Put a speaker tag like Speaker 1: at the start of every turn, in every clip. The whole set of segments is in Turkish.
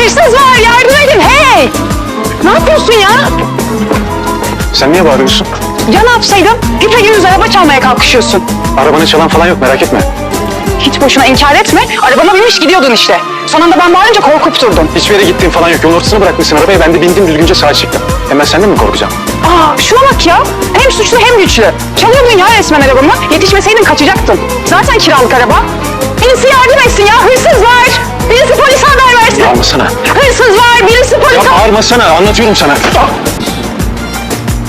Speaker 1: Hırsız var yardım edin hey! Ne yapıyorsun ya? Sen niye bağırıyorsun?
Speaker 2: Ya ne yapsaydım? Güpegürüz araba çalmaya kalkışıyorsun.
Speaker 1: Arabanı çalan falan yok merak etme.
Speaker 2: Hiç boşuna inkar etme. Arabama binmiş gidiyordun işte. Son anda ben bağırınca korkup durdun.
Speaker 1: Hiçbir yere gittiğin falan yok. Yolun ortasına bırakmışsın arabayı. Ben de bindim düzgünce sağa çıktım. Hemen senden mi korkacağım?
Speaker 2: Aa şuna bak ya. Hem suçlu hem güçlü. Çalıyordun ya resmen arabamı. Yetişmeseydin kaçacaktın. Zaten kiralık araba. Birisi yardım etsin ya. Hırsız var.
Speaker 1: Bağırmasana.
Speaker 2: Hırsız var. Birisi
Speaker 1: Ya
Speaker 2: polise...
Speaker 1: bağırmasana. Anlatıyorum sana.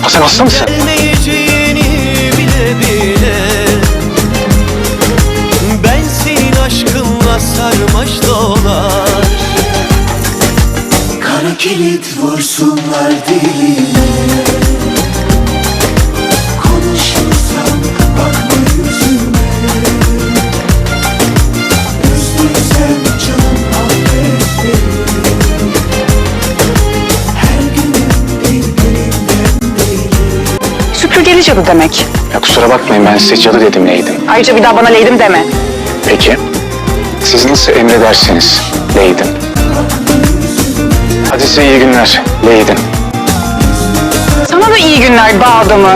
Speaker 1: Hasan hasta mısın?
Speaker 3: Gelmeyeceğini bile bile Ben senin aşkınla sarmaş dolar Kara kilit vursunlar diline Konuşursam bakma yüzüme Üzdüysem
Speaker 2: Süpürgeli cadı demek.
Speaker 1: Ya kusura bakmayın ben size cadı dedim neydim.
Speaker 2: Ayrıca bir daha bana leydim deme.
Speaker 1: Peki. Siz nasıl emredersiniz Leydim. Hadi size iyi günler Leydim.
Speaker 2: Sana da iyi günler bağ adamı.